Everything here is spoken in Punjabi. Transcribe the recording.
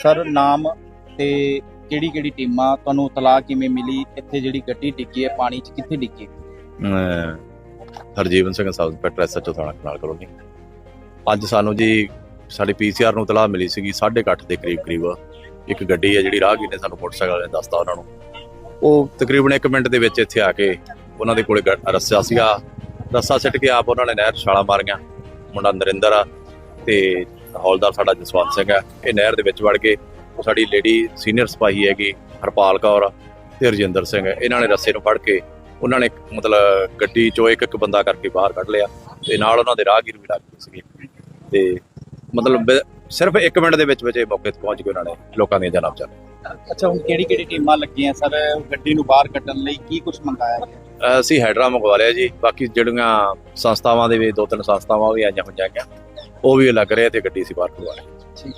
ਸਰ, ਨਾਮ ਤੇ ਕਿਹੜੀ ਕਿਹੜੀ ਟੀਮਾਂ ਤੁਹਾਨੂੰ ਤਲਾਹ ਕਿਵੇਂ ਮਿਲੀ? ਇੱਥੇ ਜਿਹੜੀ ਗੱਡੀ ਡਿੱਗੀ ਹੈ, ਪਾਣੀ 'ਚ ਕਿੱਥੇ ਡਿੱਗੀ ਅਮ Harjiwan Singh sub inspector SHO ਥਾਣਾ ਕਨਾਲ ਕਲੋਨੀ ਅੱਜ ਸਾਨੂੰ ਜੀ ਸਾਡੀ ਪੀਸੀਆਰ ਨੂੰ ਤਲਾਹ ਮਿਲੀ ਸੀਗੀ 8:30 ਦੇ ਕਰੀਬ ਕਰੀਬ ਇੱਕ ਗੱਡੀ ਹੈ ਜਿਹੜੀ ਰਾਹਗੀਰ ਨੇ ਸਾਨੂੰ ਮੋਟਰਸਾਈਕਲ ਵਾਲੇ ਨੇ ਦੱਸਤਾ ਉਹਨਾਂ ਨੂੰ। ਉਹ ਤਕਰੀਬਨ 1 ਮਿੰਟ ਦੇ ਵਿੱਚ ਇੱਥੇ ਆ ਕੇ ਉਹਨਾਂ ਦੇ ਕੋਲੇ ਗ- ਰੱਸਾ ਸੀਗਾ। ਰੱਸਾ ਸਿੱਟ ਕੇ ਆਪ ਉਹਨਾਂ ਨੇ ਨਹਿਰ 'ਚ ਛਾਲਾਂ ਮਾਰੀਆਂ। ਮੁੰਡਾ ਨਰਿੰਦਰ ਆ ਤੇ ਹੌਲਦਾਰ ਸਾਡਾ ਜਸਵੰਤ ਸਿੰਘ ਆ ਇਹ ਨਹਿਰ ਦੇ ਵਿੱਚ ਵੜ ਕੇ ਉਹ ਸਾਡੀ ਲੇਡੀ ਸੀਨੀਅਰ ਸਿਪਾਹੀ ਹੈਗੀ ਹਰਪਾਲ ਕੌਰ ਤੇ ਰਜਿੰਦਰ ਸਿੰਘ। ਇਹਨਾਂ ਨੇ ਰੱਸੇ ਨੂੰ ਫੜ ਕੇ ਉਹਨਾਂ ਨੇ ਮਤਲਬ ਗੱਡੀ ਚੋਂ ਇੱਕ ਇੱਕ ਬੰਦਾ ਕਰਕੇ ਬਾਹਰ ਕੱਢ ਲਿਆ ਤੇ ਨਾਲ ਉਹਨਾਂ ਦੇ ਰਾਹਗੀਰ ਵੀ ਲੱਗ ਗਏ ਸੀਗੇ। ਤੇ ਮਤਲਬ ਸਿਰਫ 1 ਮਿੰਟ ਦੇ ਵਿੱਚ ਵਿੱਚ ਇਹ ਮੌਕੇ ਤੇ ਪਹੁੰਚ ਗਏ ਉਹਨਾਂ ਨੇ ਲੋਕਾਂ ਦੀਆਂ ਜਾਨਾਂ ਬਚਾਉਣ ਅੱਛਾ ਹੁਣ ਕਿਹੜੀ ਕਿਹੜੀ ਟੀਮਾਂ ਲੱਗੀਆਂ ਸਰ? ਗੱਡੀ ਨੂੰ ਬਾਹਰ ਕੱਢਣ ਲਈ ਕੀ ਕੁਝ ਮੰਗਾਇਆ ਗਿਆ? ਅਸੀਂ ਹੈਡਰਾ ਮੰਗਵਾ ਲਿਆ ਜੀ। ਬਾਕੀ ਜਿਹੜੀਆਂ ਸੰਸਥਾਵਾਂ ਦੇ ਵੀ ਦੋ ਤਿੰਨ ਸੰਸਥਾਵਾਂ ਵੀ ਆਈਆਂ ਹੋਈਆਂ ਹੈਗੀਆਂ। ਉਹ ਵੀ ਲੱਗ ਰਹੇ ਤੇ ਗੱਡੀ ਅਸੀਂ ਬਾਹਰ ਕਰਵਾ ਲਈ ਠੀਕ।